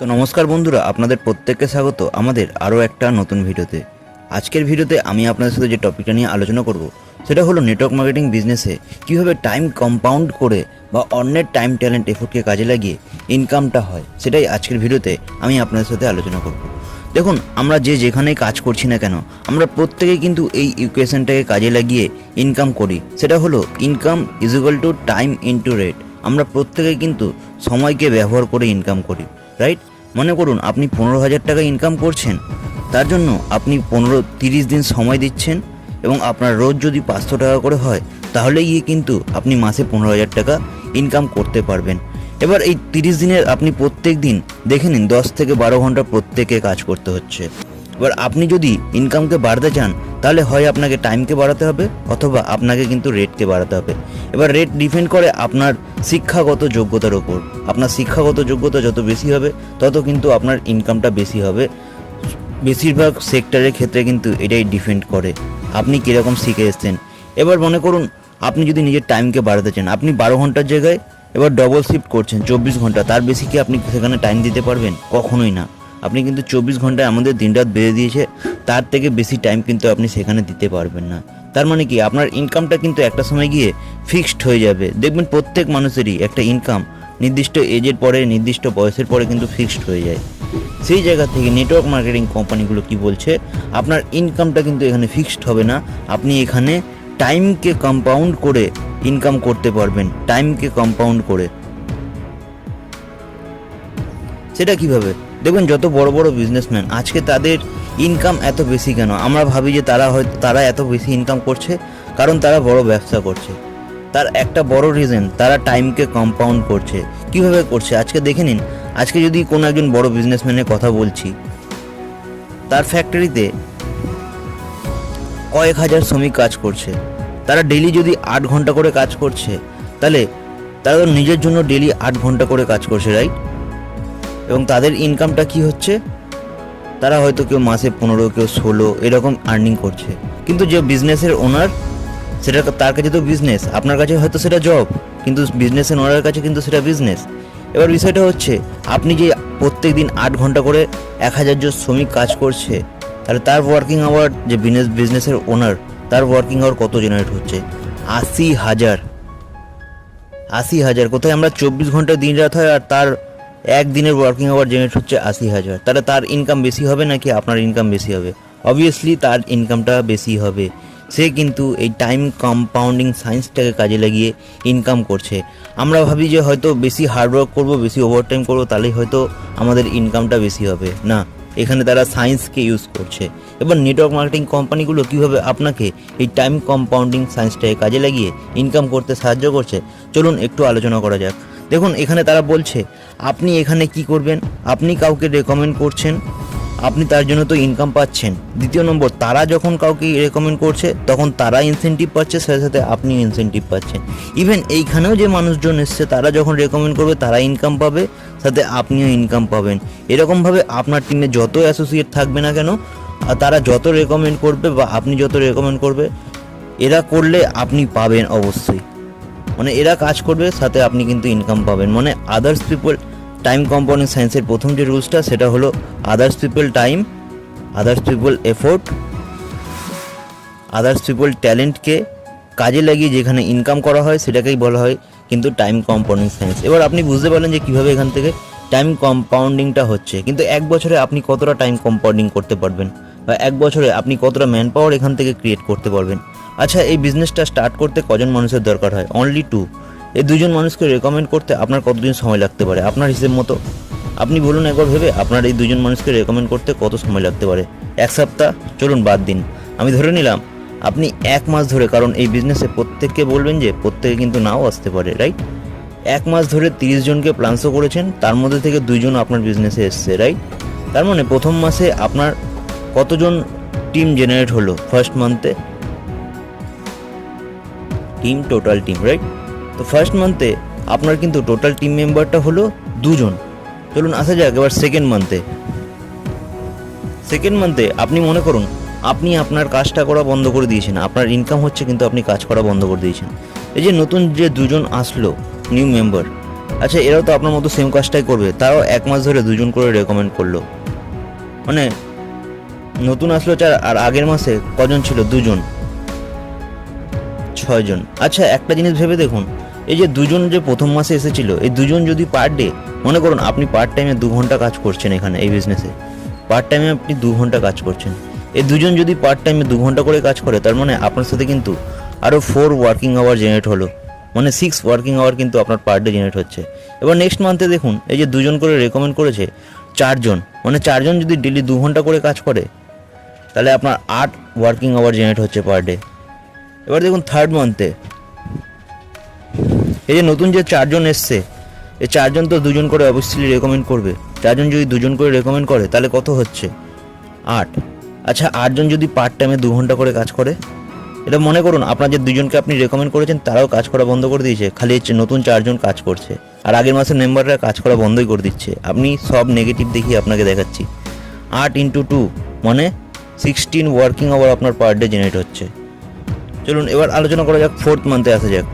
তো নমস্কার বন্ধুরা, আপনাদের প্রত্যেককে স্বাগত আমাদের আরও একটা নতুন ভিডিওতে। আজকের ভিডিওতে আমি আপনাদের সাথে যে টপিকটা নিয়ে আলোচনা করব, সেটা হলো নেটওয়ার্ক মার্কেটিং বিজনেসে কীভাবে টাইম কম্পাউন্ড করে বা অন্যের টাইম ট্যালেন্ট এফোর্টকে কাজে লাগিয়ে ইনকামটা হয়, সেটাই আজকের ভিডিওতে আমি আপনাদের সাথে আলোচনা করব। দেখুন, আমরা যে যেখানেই কাজ করছি না কেন, আমরা প্রত্যেকেই কিন্তু এই ইকুয়েশনটাকে কাজে লাগিয়ে ইনকাম করি, সেটা হলো income is equal to time into rate আমরা প্রত্যেকেই কিন্তু সময়কে ব্যবহার করে ইনকাম করি রাইট মনে করুন, আপনি পনেরো হাজার টাকা ইনকাম করছেন, তার জন্য আপনি পনেরো তিরিশ দিন সময় দিচ্ছেন এবং আপনার রোজ যদি পাঁচশো টাকা করে হয় তাহলে গিয়ে কিন্তু আপনি মাসে পনেরো হাজার টাকা ইনকাম করতে পারবেন। এবার এই তিরিশ দিনের আপনি প্রত্যেক দিন দেখে নিন, দশ থেকে বারো ঘণ্টা প্রত্যেকে কাজ করতে হচ্ছে। এবার আপনি যদি ইনকামকে বাড়াতে চান, তাহলে হয় আপনাকে টাইমকে বাড়াতে হবে, অথবা আপনাকে কিন্তু রেটকে বাড়াতে হবে। এবার রেট ডিপেন্ড করে আপনার শিক্ষাগত যোগ্যতার ওপর আপনার শিক্ষাগত যোগ্যতা যত বেশি হবে, তত কিন্তু আপনার ইনকামটা বেশি হবে। বেশিরভাগ সেক্টরের ক্ষেত্রে কিন্তু এটাই ডিপেন্ড করে। আপনি কীরকম শিখে এসছেন? এবার মনে করুন, আপনি যদি নিজের টাইমকে বাড়াতে চান, আপনি বারো ঘণ্টার জায়গায় এবার ডবল শিফট করছেন, চব্বিশ ঘণ্টা। তার বেশি কি আপনি সেখানে টাইম দিতে পারবেন? কখনোই না। আপনি কিন্তু চব্বিশ ঘন্টায় আমাদের দিনরাত বেড়ে দিয়েছে, তার থেকে বেশি টাইম কিন্তু আপনি সেখানে দিতে পারবেন না। তার মানে কি? আপনার ইনকামটা কিন্তু একটা সময় গিয়ে ফিক্সড হয়ে যাবে। দেখবেন প্রত্যেক মানুষেরই একটা ইনকাম নির্দিষ্ট এজের পরে, নির্দিষ্ট বয়সের পরে কিন্তু ফিক্সড হয়ে যায়। সেই জায়গা থেকে নেটওয়ার্ক মার্কেটিং কোম্পানিগুলো কি বলছে? আপনার ইনকামটা কিন্তু এখানে ফিক্সড হবে না। আপনি এখানে টাইমকে কম্পাউন্ড করে ইনকাম করতে পারবেন। টাইমকে কম্পাউন্ড করে। সেটা কীভাবে? দেখবেন যত বড় বড় বিজনেসম্যান আজকে তাদের ইনকাম এত বেশি কেন? আমরা ভাবি যে তারা হয়তো তারা এত বেশি ইনকাম করছে কারণ তারা বড় ব্যবসা করছে। তার একটা বড় রিজন তারা টাইমকে কম্পাউন্ড করছে। কীভাবে করছে? আজকে দেখে নিন। আজকে যদি কোনো একজন বড় বিজনেসম্যানের কথা বলছি, তার ফ্যাক্টরিতে কয়েক হাজার শ্রমিক কাজ করছে। তারা ডেলি যদি আট ঘণ্টা করে কাজ করছে, তাহলে তারা নিজের জন্য ডেলি আট ঘণ্টা করে কাজ করছে রাইট এবং তাদের ইনকামটা কি হচ্ছে? তারা হয়তো কেউ মাসে পনেরো, কেউ ষোলো এরকম আর্নিং করছে। কিন্তু যে বিজনেসের ওনার সেটা তার কাছে তো বিজনেস আপনার কাছে হয়তো সেটা জব কিন্তু বিজনেসের ওনারের কাছে কিন্তু সেটা বিজনেস এবার বিষয়টা হচ্ছে, আপনি যে প্রত্যেক দিন আট ঘণ্টা করে এক হাজার জন শ্রমিক কাজ করছে, তাহলে তার ওয়ার্কিং আওয়ার যে বিজনেস বিজনেসের ওনার তার ওয়ার্কিং আওয়ার কত জেনারেট হচ্ছে? আশি হাজার। আশি হাজার। কোথায় আমরা চব্বিশ ঘণ্টা দিন রাত হয় আর তার একদিনের ওয়ার্কিং আওয়ার জেনারেট হচ্ছে আশি হাজার। তাহলে তার ইনকাম বেশি হবে নাকি আপনার ইনকাম বেশি হবে? অবভিয়াসলি তার ইনকামটা বেশি হবে। সে কিন্তু এই টাইম কম্পাউন্ডিং সায়েন্সটাকে কাজে লাগিয়ে ইনকাম করছে। আমরা ভাবি যে হয়তো বেশি হার্ডওয়ার্ক করব, বেশি ওভারটাইম করব, তাহলেই হয়তো আমাদের ইনকামটা বেশি হবে। না, এখানে তারা সায়েন্সকে ইউজ করছে। এবার নেটওয়ার্ক মার্কেটিং কোম্পানিগুলো কীভাবে আপনাকে এই টাইম কম্পাউন্ডিং সায়েন্সটাকে কাজে লাগিয়ে ইনকাম করতে সাহায্য করছে? চলুন একটু আলোচনা করা যাক। দেখুন, এখানে তারা বলছে, আপনি এখানে কি করবেন? আপনি কাউকে রেকমেন্ড করছেন, আপনি তার জন্য তো ইনকাম পাচ্ছেন। দ্বিতীয় নম্বর, তারা যখন কাউকে রেকমেন্ড করছে, তখন তারা ইনসেন্টিভ পাচ্ছে, সাথে সাথে আপনি ইনসেন্টিভ পাচ্ছেন। ইভেন এইখানেও যে মানুষজন এসছে, তারা যখন রেকমেন্ড করবে, তারা ইনকাম পাবে, সাথে আপনিও ইনকাম পাবেন। এরকমভাবে আপনার টিমে যত অ্যাসোসিয়েট থাকবে না কেন তারা যত রেকমেন্ড করবে বা আপনি যত রেকমেন্ড করবে, এরা করলে আপনি পাবেন অবশ্যই। মানে এরা কাজ করবে, সাথে আপনি কিন্তু ইনকাম পাবেন। মানে আদার্স পিপল টাইম কম্পাউন্ডিং সায়েন্সের প্রথম যে রুলসটা সেটা হলো others people time others people effort others people ট্যালেন্টকে কাজে লাগিয়ে যেখানে ইনকাম করা হয়, সেটাকেই বলা হয় কিন্তু টাইম কম্পাউন্ডিং সায়েন্স এবার আপনি বুঝতে পারলেন যে কীভাবে এখান থেকে টাইম কম্পাউন্ডিংটা হচ্ছে। কিন্তু এক বছরে আপনি কতটা টাইম কম্পাউন্ডিং করতে পারবেন? বা এক বছরে আপনি কতটা ম্যান পাওয়ার এখান থেকে ক্রিয়েট করতে পারবেন? আচ্ছা এই বিজনেসটা স্টার্ট করতে কজন মানুষের দরকার হয়? অনলি টু এই দুজন মানুষকে রেকমেন্ড করতে আপনার কতদিন সময় লাগতে পারে? আপনার হিসেব মতো। আপনি বলুন একবার ভেবে আপনার এই দুজন মানুষকে রেকমেন্ড করতে কত সময় লাগতে পারে? এক সপ্তাহ? চলুন বাদ দিন। আমি ধরে নিলাম, আপনি এক মাস ধরে, কারণ এই বিজনেসে প্রত্যেককে বলবেন যে প্রত্যেকে কিন্তু নাও আসতে পারে রাইট এক মাস ধরে তিরিশ জনকে প্লান্সও করেছেন, তার মধ্যে থেকে দুইজন আপনার বিজনেসে এসছে রাইট তার মানে প্রথম মাসে আপনার কতজন টিম জেনারেট হলো ফার্স্ট মান্থে? টিম, টোটাল টিম রাইট তো ফার্স্ট মান্থে আপনার কিন্তু টোটাল টিম মেম্বারটা হলো দুজন। চলুন আসা যাক এবার সেকেন্ড মান্থে। সেকেন্ড মান্থে আপনি মনে করুন, আপনি আপনার কাজটা করা বন্ধ করে দিয়েছেন। আপনার ইনকাম হচ্ছে কিন্তু আপনি কাজ করা বন্ধ করে দিয়েছেন। এই যে নতুন যে দুজন আসলো নিউ মেম্বার আচ্ছা এরাও তো আপনার মতো সেম কাজটাই করবে। তারাও এক মাস ধরে দুজন করে রেকমেন্ড করল। মানে নতুন আসলো চার, আর আগের মাসে কজন ছিল? দুজন। ছয়জন। আচ্ছা একটা জিনিস ভেবে দেখুন। এই যে দুজন যে প্রথম মাসে এসেছিল, এই দুজন যদি পার ডে মনে করুন আপনি পার্ট টাইমে দু ঘণ্টা কাজ করছেন এখানে, এই বিজনেসে পার্ট টাইমে আপনি দু ঘণ্টা কাজ করছেন। এই দুজন যদি পার্ট টাইমে দু ঘণ্টা করে কাজ করে, তার মানে আপনার সাথে কিন্তু আরও ফোর ওয়ার্কিং আওয়ার জেনারেট হলো। মানে সিক্স ওয়ার্কিং আওয়ার কিন্তু আপনার পার ডে জেনারেট হচ্ছে। এবার নেক্সট মান্থে দেখুন, এই যে দুজন করে রেকমেন্ড করেছে, চারজন। মানে চারজন যদি ডেলি দু ঘণ্টা করে কাজ করে তাহলে আপনার আট ওয়ার্কিং আওয়ার জেনারেট হচ্ছে পার ডে এবার দেখুন থার্ড মান্থে এই যে নতুন যে চারজন এসছে, এই চারজন তো দুজন করে অবশ্যই রেকমেন্ড করবে। চারজন যদি দুজন করে রেকমেন্ড করে, তাহলে কত হচ্ছে? আট। আচ্ছা আটজন যদি পার্ট টাইমে দু ঘণ্টা করে কাজ করে, এটা মনে করুন, আপনার যে দুজনকে আপনি রেকমেন্ড করেছেন, তারাও কাজ করা বন্ধ করে দিয়েছে। খালি হচ্ছে নতুন চারজন কাজ করছে। আর আগের মাসের মেম্বাররা কাজ করা বন্ধই করে দিচ্ছে। আপনি সব নেগেটিভ দেখিয়ে আপনাকে দেখাচ্ছি। আট ইন্টু টু মানে সিক্সটিন ওয়ার্কিং আওয়ার আপনার পার ডে জেনারেট হচ্ছে। চলুন, এবার আলোচনা করা যাক ফোর্থ মান্থে আসা যাক।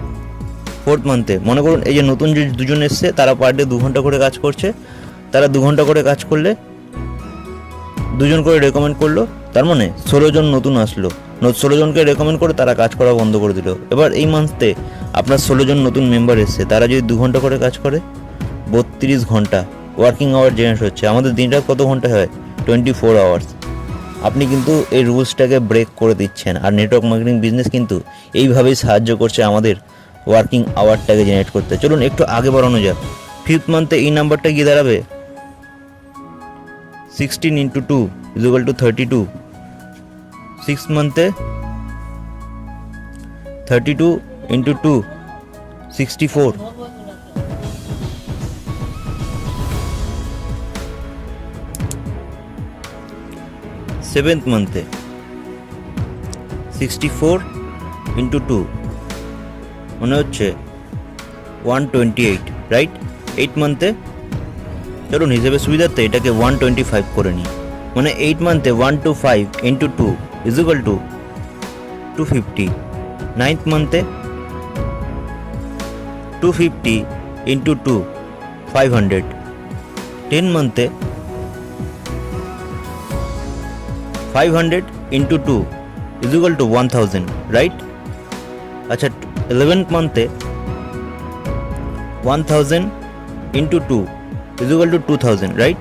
ফোর্থ মান্থে মনে করুন, এই যে নতুন যে দুজন এসছে, তারা পার ডে দু ঘণ্টা করে কাজ করছে। তারা দু ঘণ্টা করে কাজ করলে দুজন করে রেকমেন্ড করল, তার মানে ষোলো জন নতুন আসলো। ষোলো জনকে রেকমেন্ড করে তারা কাজ করা বন্ধ করে দিল। এবার এই মান্থে আপনার ষোলো জন নতুন মেম্বার এসছে, তারা যদি দু ঘণ্টা করে কাজ করে, বত্রিশ ঘণ্টা ওয়ার্কিং আওয়ার জেনারেট হচ্ছে। আমাদের দিনটা কত ঘণ্টা হয়? টোয়েন্টি ফোর আওয়ার্স আপনি কিন্তু এই রুলসটাকে ব্রেক করে দিচ্ছেন। আর নেটওয়ার্ক মার্কেটিং বিজনেস কিন্তু এইভাবেই সাহায্য করছে আমাদের ওয়ার্কিং আওয়ারটাকে জেনারেট করতে। চলুন, একটু আগে বাড়ানো যাক। ফিফথ মান্থে এই নাম্বারটা গিয়ে দাঁড়াবে। Sixteen into two equal to thirty two six মান্থে thirty two into two sixty four seventh মান্থে sixty four into two মনে হচ্ছে one twenty eight right eight মান্থে চলুন হিসেবে সুবিধার্থে এটাকে ওয়ান টোয়েন্টি ফাইভ করে নিই। মানে eight মান্থে one two five into two equal to two fifty ninth মান্থে two fifty into two five hundred ten মান্থে five hundred into two equal to one thousand right আচ্ছা eleventh মান্থে one thousand into two equal to two thousand right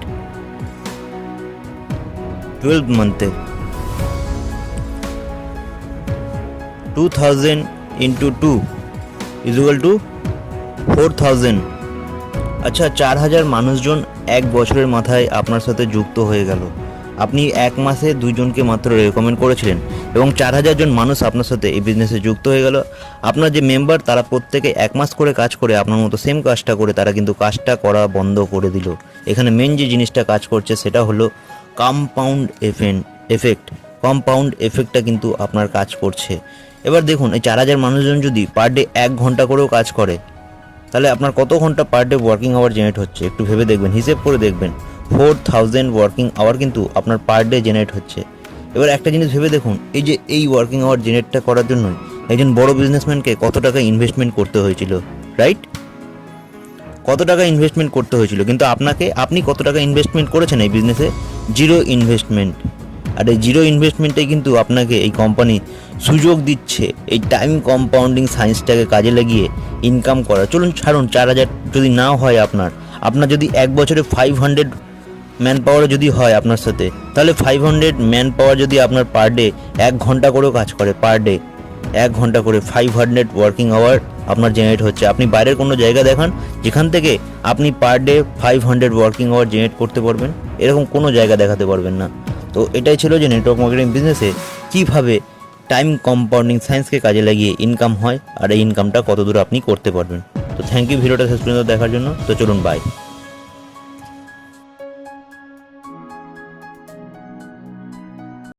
twelve মান্থে two thousand into two equal to four thousand আচ্ছা চার হাজার মানুষজন এক বছরের মাথায় আপনার সাথে যুক্ত হয়ে গেল। আপনি এক মাসে দুইজনকে মাত্র রেকমেন্ড করেছিলেন এবং চার হাজার জন মানুষ আপনার সাথে এই বিজনেসে যুক্ত হয়ে গেল। আপনার যে মেম্বার তারা প্রত্যেকে এক মাস করে কাজ করে, আপনার মতো সেম কাজটা করে তারা কিন্তু কাজটা করা বন্ধ করে দিল। এখানে মেন যে জিনিসটা কাজ করছে, সেটা হলো কম্পাউন্ড এফেন্ট এফেক্ট কম্পাউন্ড এফেক্টটা কিন্তু আপনার কাজ করছে। এবার দেখুন, এই চার হাজার মানুষজন যদি পার ডে এক ঘণ্টা করেও কাজ করে, তাহলে আপনার কত ঘণ্টা per day working hour generate হচ্ছে? একটু ভেবে দেখবেন, হিসেব করে দেখবেন। ফোর থাউজেন্ড ওয়ার্কিং আওয়ার কিন্তু আপনার পার ডে জেনারেট হচ্ছে। এবার একটা জিনিস ভেবে দেখুন, এই যে এই ওয়ার্কিং আওয়ার জেনারেটটা করার জন্যই একজন বড় বিজনেসম্যানকে কত টাকা ইনভেস্টমেন্ট করতে হয়েছিল রাইট কত টাকা ইনভেস্টমেন্ট করতে হয়েছিল, কিন্তু আপনাকে, আপনি কত টাকা ইনভেস্টমেন্ট করেছেন এই বিজনেসে জিরো ইনভেস্টমেন্ট আর এই জিরো ইনভেস্টমেন্টে কিন্তু আপনাকে এই কোম্পানি সুযোগ দিচ্ছে, এই টাইম কম্পাউন্ডিং সায়েন্সটাকে কাজে লাগিয়ে ইনকাম করা। চলুন, ছাড়ুন, চার হাজার যদি না হয় আপনার আপনার যদি এক বছরে ফাইভ হান্ড্রেড ম্যান পাওয়ারে যদি হয় আপনার সাথে, তাহলে ফাইভ হান্ড্রেড ম্যান পাওয়ার যদি আপনার পার ডে এক ঘণ্টা করেও কাজ করে পার ডে এক ঘণ্টা করে ফাইভ হান্ড্রেড ওয়ার্কিং আওয়ার আপনার জেনারেট হচ্ছে। আপনি বাইরের কোনো জায়গা দেখান, যেখান থেকে আপনি per day five hundred working hour generate করতে পারবেন, এরকম কোনো জায়গা দেখাতে পারবেন না। তো এটাই ছিল যে নেটওয়ার্ক মার্কেটিং বিজনেসে কীভাবে টাইম কম্পাউন্ডিং সায়েন্সকে কাজে লাগিয়ে ইনকাম হয়, আর এই ইনকামটা কত দূর আপনি করতে পারবেন। তো থ্যাংক ইউ ভিডিওটা শেষ পর্যন্ত দেখার জন্য। তো চলুন বাই